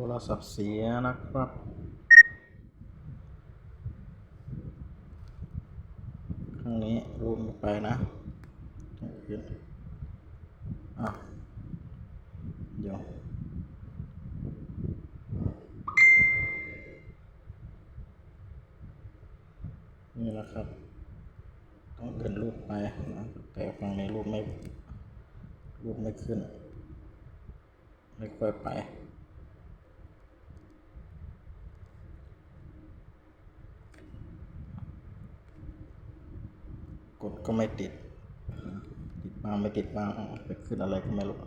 โทรศัพท์เสียนะครับ ข้างนี้รูดไปนะขึ้นอะเดี๋ยวนี่นะครับต้องเดินรูปไปนะแต่ฝั่งนี้รูปไม่รูปไม่ขึ้น ไม่ค่อยไป กดก็ไม่ติด ติดบ้างไม่ติดบ้างไปขึ้นอะไรก็ไม่รู้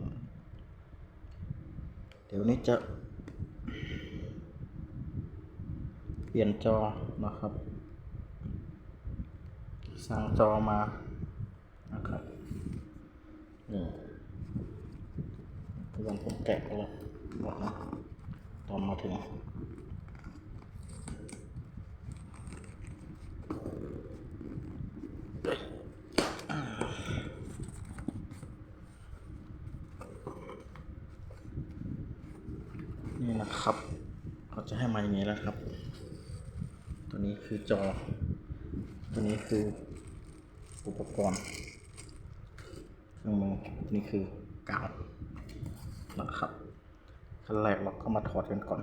เดี๋ยวนี้จะเปลี่ยนจอนะครับสั่งจอมานะครับนี่พยายามผมแกะเลยหมดนะตอนมาถึง นี่นะครับเขาจะ ให้มาอย่างนี้แล้วครับ ตัวนี้คือจอ ตัวนี้คืออุปกรณ์เครื่องมือนี่คือกาวนะครับขั้นแรกเราก็มาถอดกันก่อน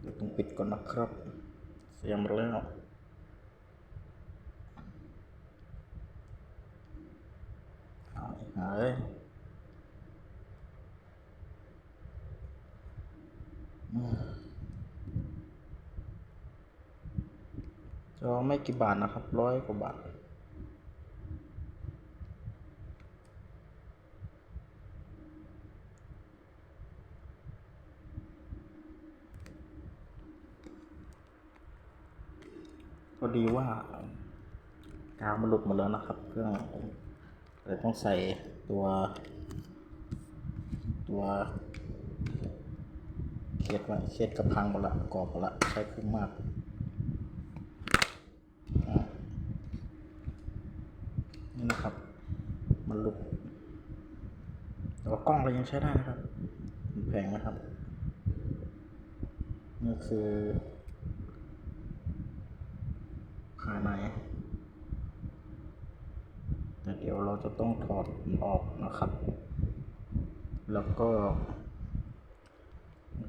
เดี๋ยวต้องปิดก่อนนะครับ เสียมาแล้ว หายหายอืม จอไม่กี่บาทนะครับ ร้อยกว่าบาท พอดีว่ากาวมันหลุดหมดแล้วนะครับเครื่องเลยต้องใส่ตัว ตัว เคสไว้เคสกระพังหมดละกรอบหมดละใช้คุ้มมากนี่นะครับ มันลุดแต่ว่ากล้องเรายังใช้ได้นะครับมันแพงนะครับนี่คือภายในแต่เดี๋ยวเราจะต้องถอดออกนะครับ แล้วก็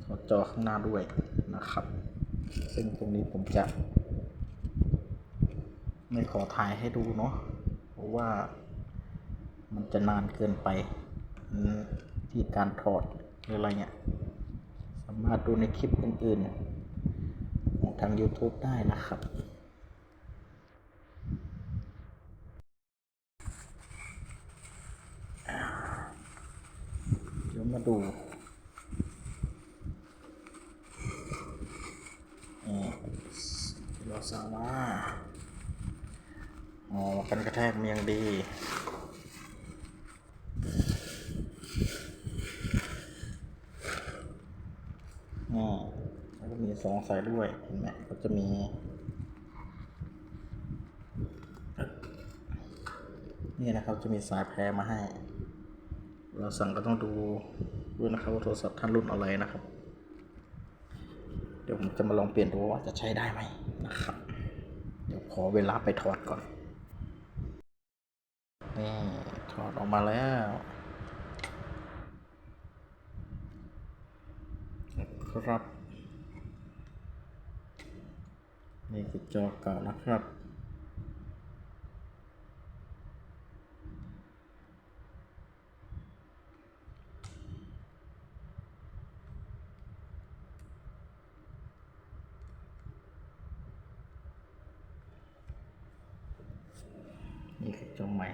ถอดจอข้างหน้าด้วยนะครับ ซึ่งตรงนี้ผมจะ ไม่ขอถ่ายให้ดูเนาะเพราะว่ามันจะนานเกินไปที่การถอดหรืออะไรเนี่ยสามารถดูในคลิปอื่นๆ ของทาง YouTube ได้นะครับเดี๋ยวมาดูนี่ที่ เราสั่งมาอ๋อกันกระแทกมันยังดีอืมแล้วก็มีสองสายด้วย เห็นไหมก็จะมีนี่นะครับจะมีสายแพรมาให้ เราสั่งก็ต้องดูด้วยนะครับว่าโทรศัพท์ท่านรุ่นอะไรนะครับ เดี๋ยวผมจะมาลองเปลี่ยนดูว่าจะใช้ได้ไหมนะครับ เดี๋ยวขอเวลาไปถอดก่อน นี่ถอดออกมาแล้วครับ นี่คือจอเก่านะครับ นี่คือจอใหม่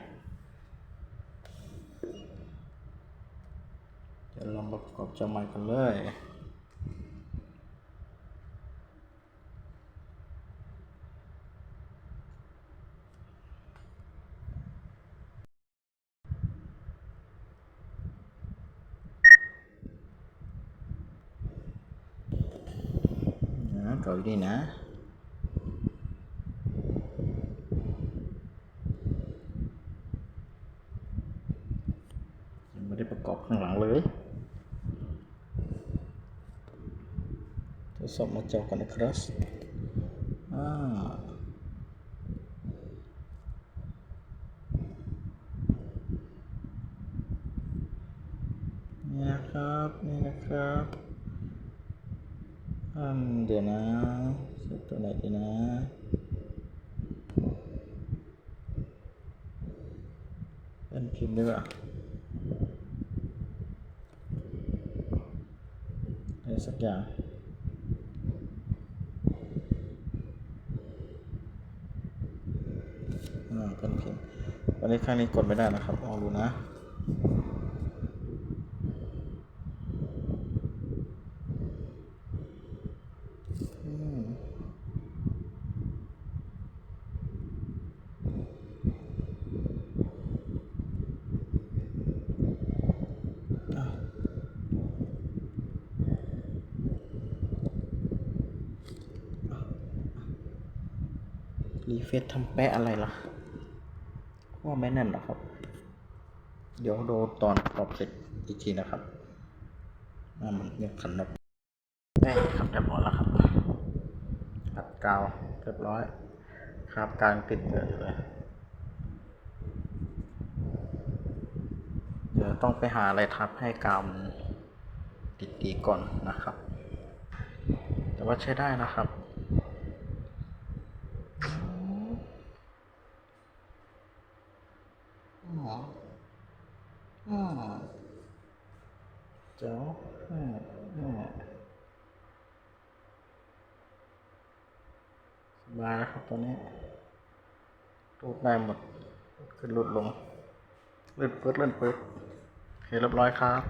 เดี๋ยวลองประกอบจอใหม่กันเลยนะเก่าอยู่นี่นะ น ไม่ได้ประกอบข้างหลังเลยทด สอบหน้าจอกันนะครับอ่านี่นะครับ นี่นะครับอืมเดี๋ยวนะเช็คตัวไหนดีนะเป็นพิมพ์ดีกว่าอะไรสักอย่าง อ่าเป็นพิมพ์วันนี้ข้างนี้กดไม่ได้นะครับลองดูนะอืมอะรีเฟซทำแปะอะไรล่ะ ว่าไม่แน่นหรอกครับ เดี๋ยวดูตอนประกอบเสร็จอีกทีนะครับอ่ามันเงียบขันนกได้ครับเรียบร้อยแล้วครับอัดกาวเรียบร้อย ครับกางติดเหลืออยู่เลยเดี๋ยวต้องไปหาอะไรทับให้กาวมันติดดีก่อนนะครับ แต่ว่าใช้ได้นะครับ อ๋ออ๋อเจ้าอืมอืมสบายแล้วครับตอนนี้รูดได้หมดขึ้นลุดลงเลื่อนเปิดเลื่อนปื๊ดโอเคเรียบร้อยครับ